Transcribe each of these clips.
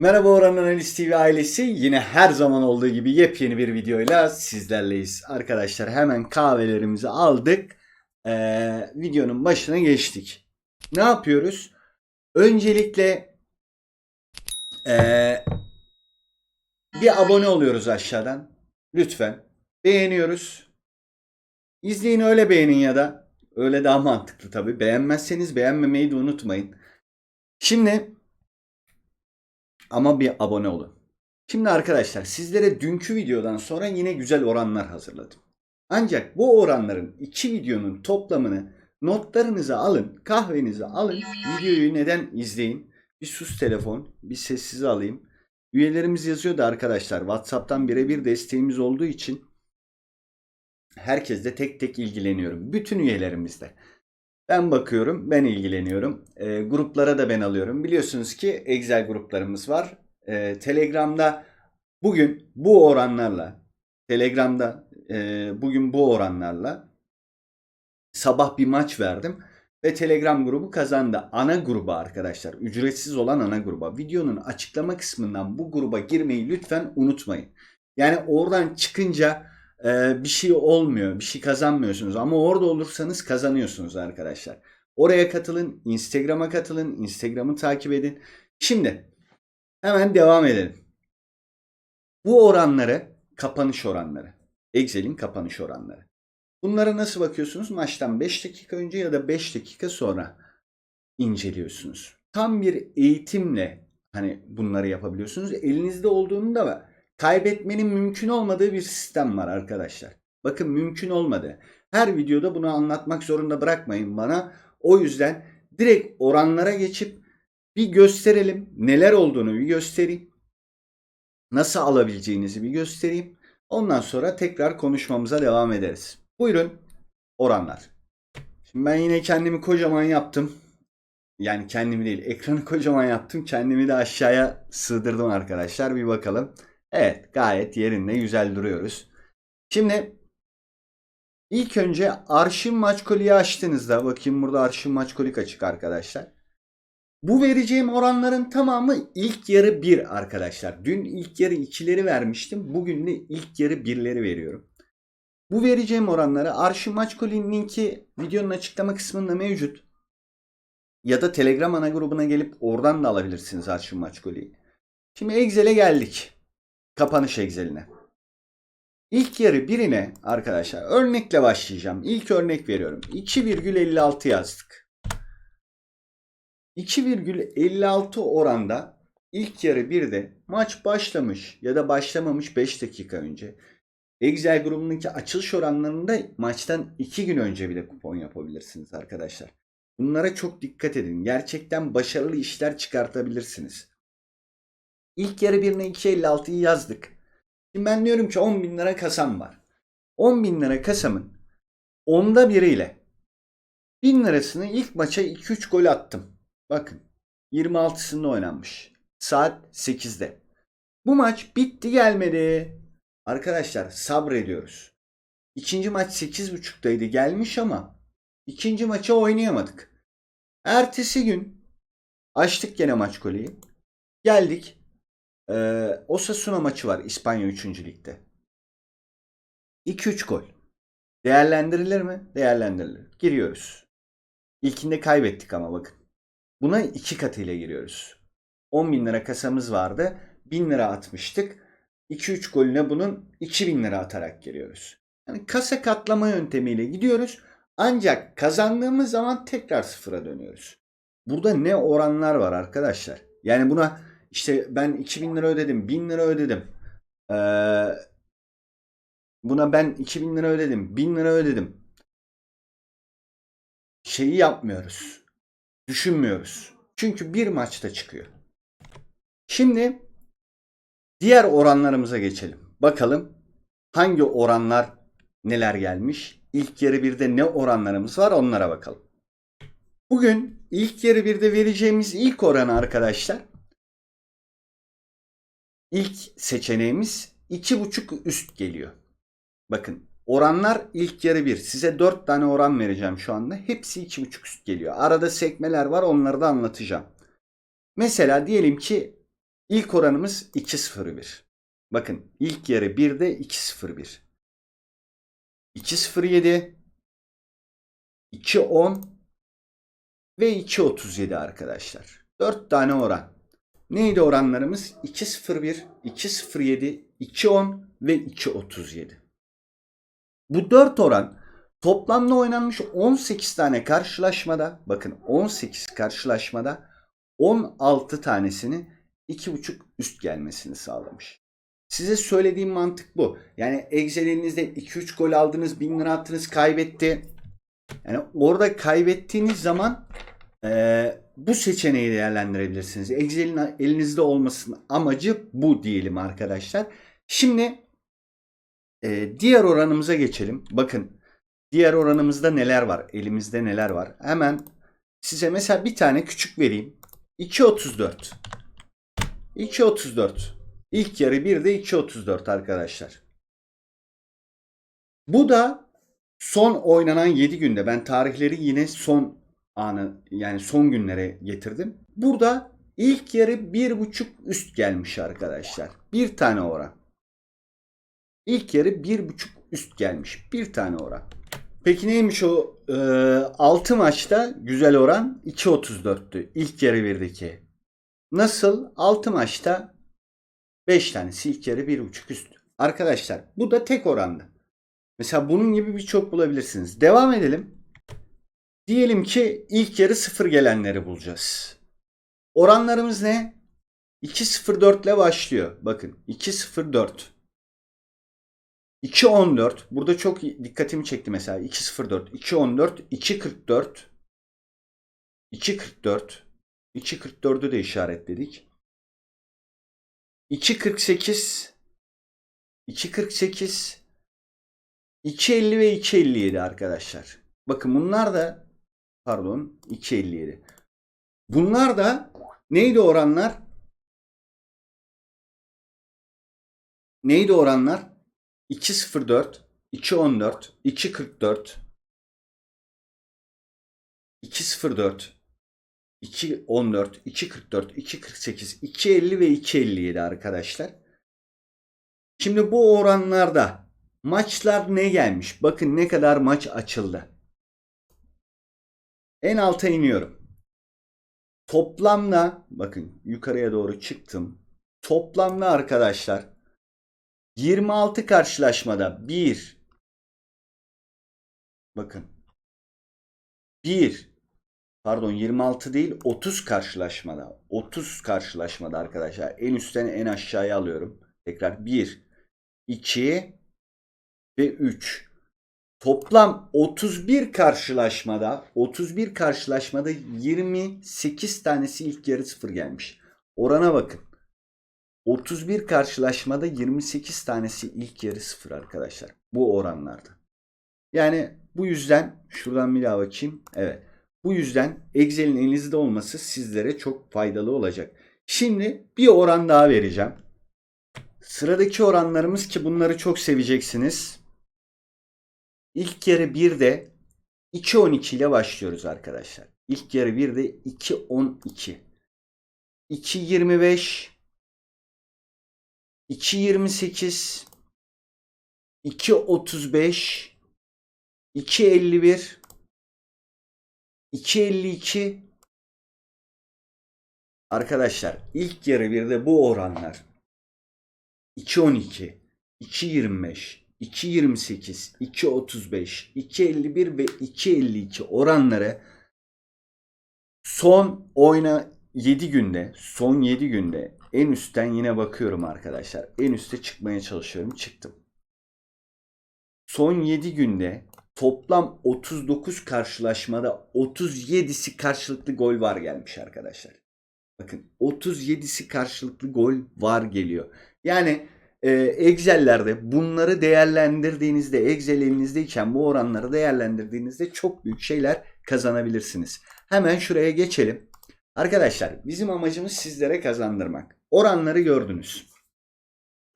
Merhaba Orhan Analiz TV ailesi. Yine her zaman olduğu gibi yepyeni bir videoyla sizlerleyiz. Arkadaşlar hemen kahvelerimizi aldık. Ee, videonun başına geçtik. Ne yapıyoruz? Öncelikle ee, bir abone oluyoruz aşağıdan. Lütfen. Beğeniyoruz. İzleyin öyle beğenin ya da. Öyle daha mantıklı tabii. Beğenmezseniz beğenmemeyi de unutmayın. Şimdi ama bir abone olun. Şimdi arkadaşlar sizlere dünkü videodan sonra yine güzel oranlar hazırladım. Ancak bu oranların iki videonun toplamını notlarınıza alın, kahvenizi alın, videoyu neden izleyin? Bir sus telefon, bir sessiz alayım. Üyelerimiz yazıyor da arkadaşlar WhatsApp'tan birebir desteğimiz olduğu için herkesle tek tek ilgileniyorum. Bütün üyelerimizle. Ben bakıyorum, ben ilgileniyorum. E, gruplara da ben alıyorum. Biliyorsunuz ki Excel gruplarımız var. E, Telegram'da bugün bu oranlarla, Telegram'da e, bugün bu oranlarla sabah bir maç verdim ve Telegram grubu kazandı. Ana gruba arkadaşlar, ücretsiz olan ana gruba. Videonun açıklama kısmından bu gruba girmeyi lütfen unutmayın. Yani oradan çıkınca e, bir şey olmuyor, bir şey kazanmıyorsunuz ama orada olursanız kazanıyorsunuz arkadaşlar. Oraya katılın, Instagram'a katılın, Instagram'ı takip edin. Şimdi hemen devam edelim. Bu oranları kapanış oranları. Excel'in kapanış oranları. Bunlara nasıl bakıyorsunuz? Maçtan 5 dakika önce ya da 5 dakika sonra inceliyorsunuz. Tam bir eğitimle hani bunları yapabiliyorsunuz. Elinizde olduğunda da kaybetmenin mümkün olmadığı bir sistem var arkadaşlar. Bakın mümkün olmadı. Her videoda bunu anlatmak zorunda bırakmayın bana. O yüzden direkt oranlara geçip bir gösterelim. Neler olduğunu bir göstereyim. Nasıl alabileceğinizi bir göstereyim. Ondan sonra tekrar konuşmamıza devam ederiz. Buyurun oranlar. Şimdi ben yine kendimi kocaman yaptım. Yani kendimi değil ekranı kocaman yaptım. Kendimi de aşağıya sığdırdım arkadaşlar. Bir bakalım. Evet gayet yerinde güzel duruyoruz. Şimdi ilk önce arşiv maç koliyi açtığınızda bakayım burada arşiv maç kolik açık arkadaşlar. Bu vereceğim oranların tamamı ilk yarı 1 arkadaşlar. Dün ilk yarı 2'leri vermiştim. Bugün de ilk yarı 1'leri veriyorum. Bu vereceğim oranları arşiv maç kolinin linki videonun açıklama kısmında mevcut. Ya da Telegram ana grubuna gelip oradan da alabilirsiniz arşiv maç koliyi. Şimdi Excel'e geldik kapanış Excel'ine. İlk yarı birine arkadaşlar örnekle başlayacağım. İlk örnek veriyorum. 2,56 yazdık. 2,56 oranda ilk yarı 1'de maç başlamış ya da başlamamış 5 dakika önce. Excel grubundaki açılış oranlarında maçtan 2 gün önce bile kupon yapabilirsiniz arkadaşlar. Bunlara çok dikkat edin. Gerçekten başarılı işler çıkartabilirsiniz. İlk yarı birine 2.56'yı yazdık. Şimdi ben diyorum ki 10 bin lira kasam var. 10 bin lira kasamın onda biriyle 1000 lirasını ilk maça 2-3 gol attım. Bakın 26'sında oynanmış. Saat 8'de. Bu maç bitti gelmedi. Arkadaşlar sabrediyoruz. İkinci maç 8.30'daydı gelmiş ama ikinci maça oynayamadık. Ertesi gün açtık gene maç koleyi. Geldik. Ee, Osasuna maçı var İspanya 3. Lig'de. 2-3 gol. Değerlendirilir mi? Değerlendirilir. Giriyoruz. İlkinde kaybettik ama bakın. Buna iki katıyla giriyoruz. 10 bin lira kasamız vardı. 1000 lira atmıştık. 2-3 golüne bunun 2000 lira atarak giriyoruz. Yani kasa katlama yöntemiyle gidiyoruz. Ancak kazandığımız zaman tekrar sıfıra dönüyoruz. Burada ne oranlar var arkadaşlar. Yani buna işte ben 2000 lira ödedim, 1000 lira ödedim. Ee, buna ben 2000 lira ödedim, 1000 lira ödedim. Şeyi yapmıyoruz. Düşünmüyoruz. Çünkü bir maçta çıkıyor. Şimdi diğer oranlarımıza geçelim. Bakalım hangi oranlar neler gelmiş? İlk yarı birde ne oranlarımız var onlara bakalım. Bugün ilk yarı birde vereceğimiz ilk oranı arkadaşlar İlk seçeneğimiz 2.5 üst geliyor. Bakın oranlar ilk yarı 1. Size 4 tane oran vereceğim şu anda. Hepsi 2.5 üst geliyor. Arada sekmeler var onları da anlatacağım. Mesela diyelim ki İlk oranımız 2.01. Bakın ilk yarı 1'de 2.01. 2.07 2.10 ve 2.37 arkadaşlar. 4 tane oran. Neydi oranlarımız? 2.01, 2.07, 2.10 ve 2.37. Bu 4 oran toplamda oynanmış 18 tane karşılaşmada bakın 18 karşılaşmada 16 tanesini 2.5 üst gelmesini sağlamış. Size söylediğim mantık bu. Yani Excel elinizde 2-3 gol aldınız, 1000 lira attınız, kaybetti. Yani orada kaybettiğiniz zaman eee, bu seçeneği değerlendirebilirsiniz. Excel'in elinizde olmasının amacı bu diyelim arkadaşlar. Şimdi eee, diğer oranımıza geçelim. Bakın diğer oranımızda neler var? Elimizde neler var? Hemen size mesela bir tane küçük vereyim. 2.34. 2.34. İlk yarı 1'de 2.34 arkadaşlar. Bu da son oynanan 7 günde. Ben tarihleri yine son anı yani son günlere getirdim. Burada ilk yarı 1.5 üst gelmiş arkadaşlar. Bir tane oran. İlk yarı 1.5 üst gelmiş. Bir tane oran. Peki neymiş o? Ee, 6 maçta güzel oran 2.34'tü. İlk yarı 1'deki. Nasıl? 6 maçta 5 tanesi ilk yarı 1.5 üst. Arkadaşlar bu da tek oranlı. Mesela bunun gibi birçok bulabilirsiniz. Devam edelim. Diyelim ki ilk yarı 0 gelenleri bulacağız. Oranlarımız ne? 2.04 ile başlıyor. Bakın 2.04. 2.14. Burada çok dikkatimi çekti mesela. 2.04, 2.14, 2.44, 2.44. 2.44'ü de işaretledik. 2.48 2.48 2.50 ve 2.57 arkadaşlar. Bakın bunlar da pardon 2.57. Bunlar da neydi oranlar? Neydi oranlar? 2.04 2.14 2.44 2.04 2.14, 2.44, 2.48, 2.50 ve 2.57 arkadaşlar. Şimdi bu oranlarda maçlar ne gelmiş? Bakın ne kadar maç açıldı. En alta iniyorum. Toplamda bakın yukarıya doğru çıktım. Toplamda arkadaşlar 26 karşılaşmada 1 bakın 1 pardon 26 değil 30 karşılaşmada 30 karşılaşmada arkadaşlar en üstten en aşağıya alıyorum tekrar 1 2 ve 3 toplam 31 karşılaşmada 31 karşılaşmada 28 tanesi ilk yarı sıfır gelmiş orana bakın 31 karşılaşmada 28 tanesi ilk yarı sıfır arkadaşlar bu oranlarda yani bu yüzden şuradan bir daha bakayım evet bu yüzden Excel'in elinizde olması sizlere çok faydalı olacak. Şimdi bir oran daha vereceğim. Sıradaki oranlarımız ki bunları çok seveceksiniz. İlk yarı 1'de 2.12 ile başlıyoruz arkadaşlar. İlk yarı 1'de 2.12. 2.25 2.28 2.35 2.51 2.52 Arkadaşlar ilk yarı bir de bu oranlar 2.12 2.25 2.28 2.35 2.51 ve 2.52 oranları son oyna 7 günde son 7 günde en üstten yine bakıyorum arkadaşlar. En üste çıkmaya çalışıyorum. Çıktım. Son 7 günde toplam 39 karşılaşmada 37'si karşılıklı gol var gelmiş arkadaşlar. Bakın 37'si karşılıklı gol var geliyor. Yani e, Excel'lerde bunları değerlendirdiğinizde Excel elinizdeyken bu oranları değerlendirdiğinizde çok büyük şeyler kazanabilirsiniz. Hemen şuraya geçelim. Arkadaşlar bizim amacımız sizlere kazandırmak. Oranları gördünüz.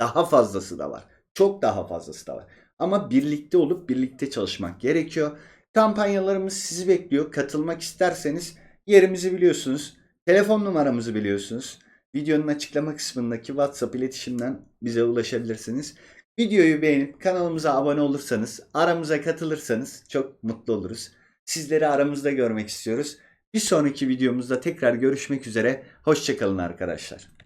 Daha fazlası da var. Çok daha fazlası da var. Ama birlikte olup birlikte çalışmak gerekiyor. Kampanyalarımız sizi bekliyor. Katılmak isterseniz yerimizi biliyorsunuz. Telefon numaramızı biliyorsunuz. Videonun açıklama kısmındaki WhatsApp iletişimden bize ulaşabilirsiniz. Videoyu beğenip kanalımıza abone olursanız, aramıza katılırsanız çok mutlu oluruz. Sizleri aramızda görmek istiyoruz. Bir sonraki videomuzda tekrar görüşmek üzere. Hoşçakalın arkadaşlar.